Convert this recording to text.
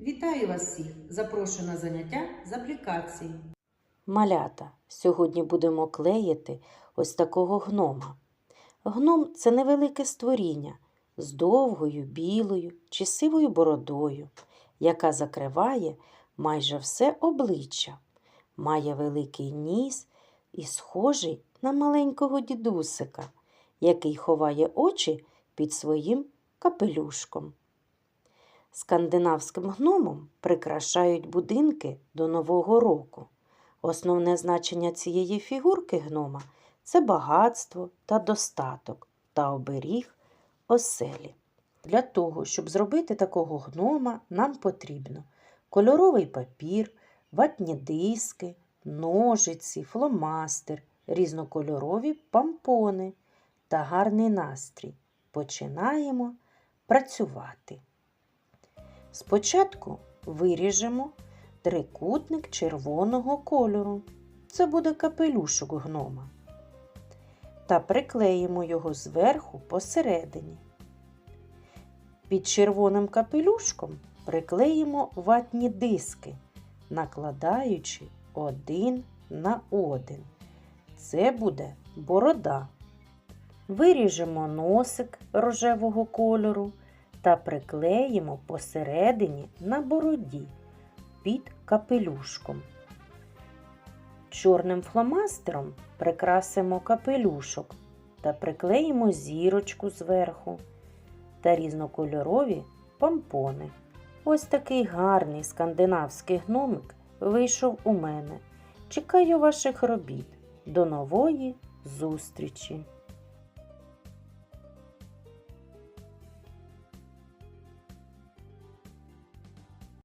Вітаю вас всіх! Запрошую на заняття з аплікації. Малята, сьогодні будемо клеїти ось такого гнома. Гном це невелике створіння з довгою, білою чи сивою бородою, яка закриває майже все обличчя, має великий ніс і схожий на маленького дідусика, який ховає очі під своїм капелюшком. Скандинавським гномом прикрашають будинки до Нового року. Основне значення цієї фігурки гнома це багатство та достаток та оберіг оселі. Для того, щоб зробити такого гнома, нам потрібно кольоровий папір, ватні диски, ножиці, фломастер, різнокольорові пампони та гарний настрій. Починаємо працювати. Спочатку виріжемо трикутник червоного кольору. Це буде капелюшок гнома. Та приклеїмо його зверху посередині. Під червоним капелюшком приклеїмо ватні диски, накладаючи один на один. Це буде борода. Виріжемо носик рожевого кольору та приклеїмо посередині на бороді під капелюшком. Чорним фломастером прикрасимо капелюшок та приклеїмо зірочку зверху та різнокольорові помпони. Ось такий гарний скандинавський гномик вийшов у мене. Чекаю ваших робіт. До нової зустрічі!